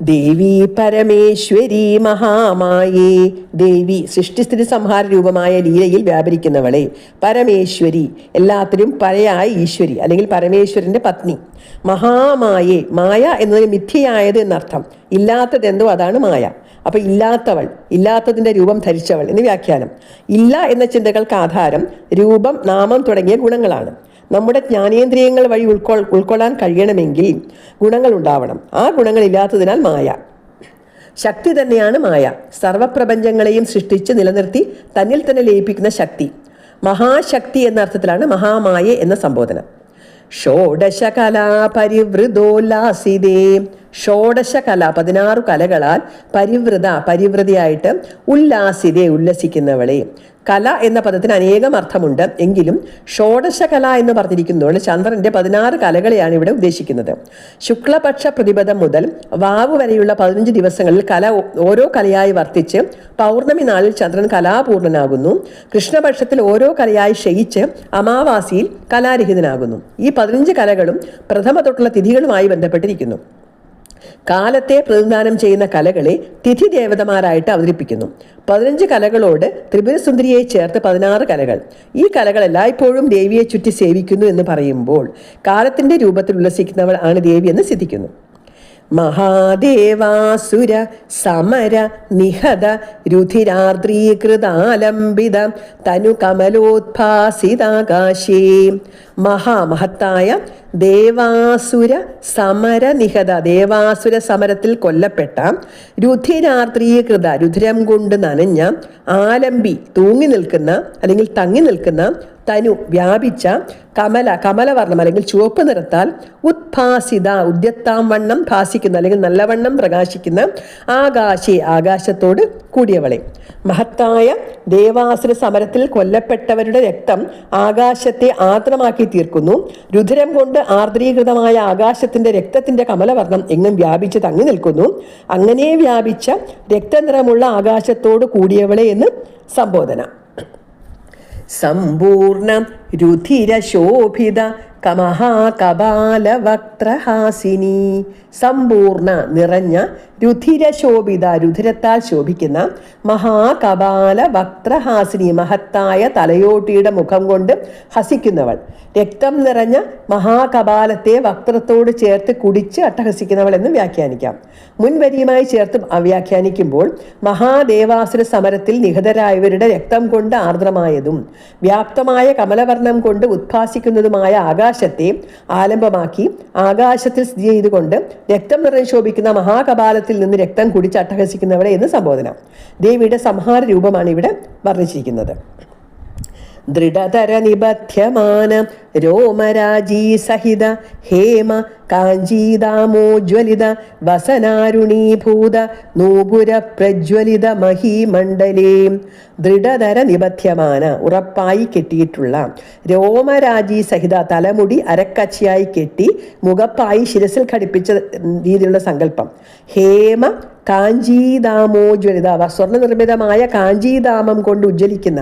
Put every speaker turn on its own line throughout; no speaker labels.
ദേവി പരമേശ്വരി മഹാമായേ. ദേവി സൃഷ്ടിസ്ഥിതി സംഹാര രൂപമായ ലീലയിൽ വ്യാപരിക്കുന്നവളെ പരമേശ്വരി. എല്ലാത്തിനും പരയായ ഈശ്വരി അല്ലെങ്കിൽ പരമേശ്വരന്റെ പത്നി. മഹാമായേ മായ എന്നതിന് മിഥ്യയായത് എന്നർത്ഥം. ഇല്ലാത്തതെന്തോ അതാണ് മായ. അപ്പോൾ ഇല്ലാത്തവൾ ഇല്ലാത്തതിന്റെ രൂപം ധരിച്ചവൾ എന്ന് വ്യാഖ്യാനം. ഇല്ല എന്ന ചിന്തകൾക്ക് ആധാരം രൂപം നാമം തുടങ്ങിയ ഗുണങ്ങളാണ്. നമ്മുടെ ജ്ഞാനേന്ദ്രിയങ്ങൾ വഴി ഉൾക്കൊൾ ഉൾക്കൊള്ളാൻ കഴിയണമെങ്കിൽ ഗുണങ്ങൾ ഉണ്ടാവണം. ആ ഗുണങ്ങളില്ലാത്തതിനാൽ മായ. ശക്തി തന്നെയാണ് മായ. സർവപ്രപഞ്ചങ്ങളെയും സൃഷ്ടിച്ച് നിലനിർത്തി തന്നിൽ തന്നെ ലയിപ്പിക്കുന്ന ശക്തി. മഹാശക്തി എന്ന അർത്ഥത്തിലാണ് മഹാമായ എന്ന സംബോധന. ഷോഡശകലാ പരിവൃതോല്ലാസിതേ ഷോഡശകല പതിനാറ് കലകളാൽ പരിവൃത പരിവൃതിയായിട്ട് ഉല്ലാസിതെ ഉല്ലസിക്കുന്നവളെ. കല എന്ന പദത്തിന് അനേകം അർത്ഥമുണ്ട്. എങ്കിലും ഷോഡശ കല എന്ന് പറഞ്ഞിരിക്കുന്നതുകൊണ്ട് ചന്ദ്രന്റെ പതിനാറ് കലകളെയാണ് ഇവിടെ ഉദ്ദേശിക്കുന്നത്. ശുക്ലപക്ഷ പ്രതിപദം മുതൽ വാവ് വരെയുള്ള പതിനഞ്ച് ദിവസങ്ങളിൽ കല ഓരോ കലയായി വർത്തിച്ച് പൗർണമി നാളിൽ ചന്ദ്രൻ കലാപൂർണനാകുന്നു. കൃഷ്ണപക്ഷത്തിൽ ഓരോ കലയായി ക്ഷയിച്ച് അമാവാസിയിൽ കലാരഹിതനാകുന്നു. ഈ പതിനഞ്ച് കലകളും പ്രഥമ തൊട്ടുള്ള തിഥികളുമായി ബന്ധപ്പെട്ടിരിക്കുന്നു. കാലത്തെ പ്രതിദാനം ചെയ്യുന്ന കലകളെ തിഥി ദേവതമാരായിട്ട് അവതരിപ്പിക്കുന്നു. പതിനഞ്ച് കലകളോട് ത്രിപുരസുന്ദരിയെ ചേർത്ത് പതിനാറ് കലകൾ. ഈ കലകൾ എല്ലായ്പ്പോഴും ദേവിയെ ചുറ്റി സേവിക്കുന്നു എന്ന് പറയുമ്പോൾ കാലത്തിന്റെ രൂപത്തിൽ ഉല്ലസിക്കുന്നവൾ ആണ് ദേവി എന്ന് സിദ്ധിക്കുന്നു. മഹാദേവാസുര സമര നിഹത രുധിരാർദ്രീകൃതാലംബിത തനു കമലോത്ഭാസിതാകാശേ മഹാമഹത്തായ ദേവാസുര സമര നിഹത. ദേവാസുര സമരത്തിൽ കൊല്ലപ്പെട്ട രുധിരാത്രീകൃത രുധിരം കൊണ്ട് നനഞ്ഞ ആലമ്പി തൂങ്ങി നിൽക്കുന്ന അല്ലെങ്കിൽ തങ്ങി നിൽക്കുന്ന തനു വ്യാപിച്ച കമല കമലവർണം അല്ലെങ്കിൽ ചുവപ്പ് നിറത്താൽ ഉത്ഭാസിത ഉദ്യത്താം വണ്ണം ഭാസിക്കുന്ന അല്ലെങ്കിൽ നല്ലവണ്ണം പ്രകാശിക്കുന്ന ആകാശി ആകാശത്തോട് കൂടിയവളെ. മഹത്തായ ദേവാസുര സമരത്തിൽ കൊല്ലപ്പെട്ടവരുടെ രക്തം ആകാശത്തെ ആർദ്രമാക്കി തീർക്കുന്നു. രുധിരം കൊണ്ട് ആർദ്രീകൃതമായ ആകാശത്തിന്റെ രക്തത്തിന്റെ കമലവർണം എങ്ങും വ്യാപിച്ച് തങ്ങി നിൽക്കുന്നു. അങ്ങനെ വ്യാപിച്ച രക്തനിറമുള്ള ആകാശത്തോട് കൂടിയവളെ എന്ന് സംബോധന. സമ്പൂർണ രുധിരശോഭിത കമഹാകപാലവക്ത്രഹാസിനി. സമ്പൂർണ നിറഞ്ഞ രുധിരശോഭിത രുധിരത്താൽ ശോഭിക്കുന്ന മഹാകപാല വക്ത്രഹാസിനി മഹത്തായ തലയോട്ടിയുടെ മുഖം കൊണ്ട് ഹസിക്കുന്നവൾ. രക്തം നിറഞ്ഞ മഹാകപാലത്തെ വക്രത്തോട് ചേർത്ത് കുടിച്ച് അട്ടഹസിക്കുന്നവൾ എന്ന് വ്യാഖ്യാനിക്കാം. മുൻവരിയുമായി ചേർത്ത് വ്യാഖ്യാനിക്കുമ്പോൾ മഹാദേവാസുര സമരത്തിൽ നിഹതരായവരുടെ രക്തം കൊണ്ട് ആർദ്രമായതും വ്യാപ്തമായ കമലവർണം കൊണ്ട് ഉദ്ഭാസിക്കുന്നതുമായ ആകാശത്തെ ആലംബമാക്കി ആകാശത്തിൽ സ്ഥിതി ചെയ്തുകൊണ്ട് രക്തം നിറഞ്ഞ് മഹാകപാലത്തിൽ നിന്ന് രക്തം കുടിച്ച് അട്ടഹസിക്കുന്നവളെ എന്ന് സംബോധന. ദേവിയുടെ സംഹാര രൂപമാണ് ഇവിടെ വർണിച്ചിരിക്കുന്നത്. ദൃഢതര നിബധ്യമാന രോമരാജീ സഹിത ഹേമ കാഞ്ചീദാമോജ്വലിത വസനാരുണീഭൂത നൂപുര പ്രജ്വലിത മഹീമണ്ഡലേ. ദൃഢതര നിബധ്യമാന ഉറപ്പായി കെട്ടിയിട്ടുള്ള. രോമരാജി സഹിത തലമുടി അരക്കച്ചിയായി കെട്ടി മുഖപ്പായി ശിരസിൽ ഘടിപ്പിച്ച രീതിയിലുള്ള സങ്കല്പം. ഹേമ കാഞ്ചീദാമോജ്വലിത സ്വർണ നിർമ്മിതമായ കാഞ്ചീദാമം കൊണ്ട് ഉജ്ജ്വലിക്കുന്ന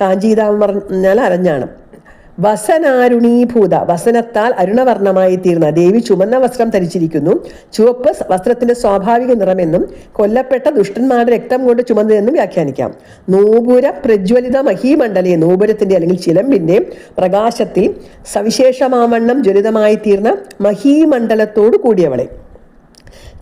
കാഞ്ചീതാമം പറഞ്ഞാൽ അരഞ്ഞാണ്. വസനാരുണീഭൂത വസനത്താൽ അരുണവർണമായി തീർന്ന ദേവി ചുമന്ന വസ്ത്രം ധരിച്ചിരിക്കുന്നു. ചുവപ്പ് വസ്ത്രത്തിന്റെ സ്വാഭാവിക നിറമെന്നും കൊല്ലപ്പെട്ട ദുഷ്ടന്മാരുടെ രക്തം കൊണ്ട് ചുമന്നതെന്നും വ്യാഖ്യാനിക്കാം. നൂപുര പ്രജ്വലിത മഹീമണ്ഡലെ നൂപുരത്തിന്റെ അല്ലെങ്കിൽ ചിലമ്പിന്റെ പ്രകാശത്തിൽ സവിശേഷമാവണ്ണം ജ്വലിതമായി തീർന്ന മഹീമണ്ഡലത്തോടു കൂടിയവളെ.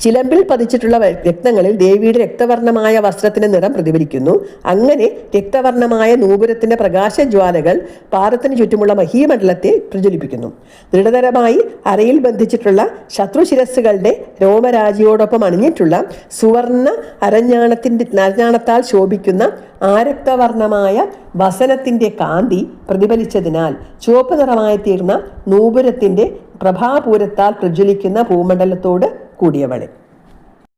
ചിലമ്പിൽ പതിച്ചിട്ടുള്ള രക്തങ്ങളിൽ ദേവിയുടെ രക്തവർണമായ വസ്ത്രത്തിന്റെ നിറം പ്രതിഫലിക്കുന്നു. അങ്ങനെ രക്തവർണമായ നൂപുരത്തിന്റെ പ്രകാശജ്വാലകൾ പാറത്തിന് ചുറ്റുമുള്ള മഹീമണ്ഡലത്തെ പ്രജ്വലിപ്പിക്കുന്നു. ദൃഢതരമായി അരയിൽ ബന്ധിച്ചിട്ടുള്ള ശത്രുശിരസ്സുകളുടെ രോമരാജിയോടൊപ്പം അണിഞ്ഞിട്ടുള്ള സുവർണ അരഞ്ഞാണത്തിന്റെ അരഞ്ഞാണത്താൽ ശോഭിക്കുന്ന ആരക്തവർണമായ വസനത്തിന്റെ കാന്തി പ്രതിഫലിച്ചതിനാൽ ചുവപ്പ് നിറമായി തീർന്ന നൂപുരത്തിന്റെ പ്രഭാപൂരത്താൽ പ്രജ്വലിക്കുന്ന ഭൂമണ്ഡലത്തോട് കൂടിയവളെ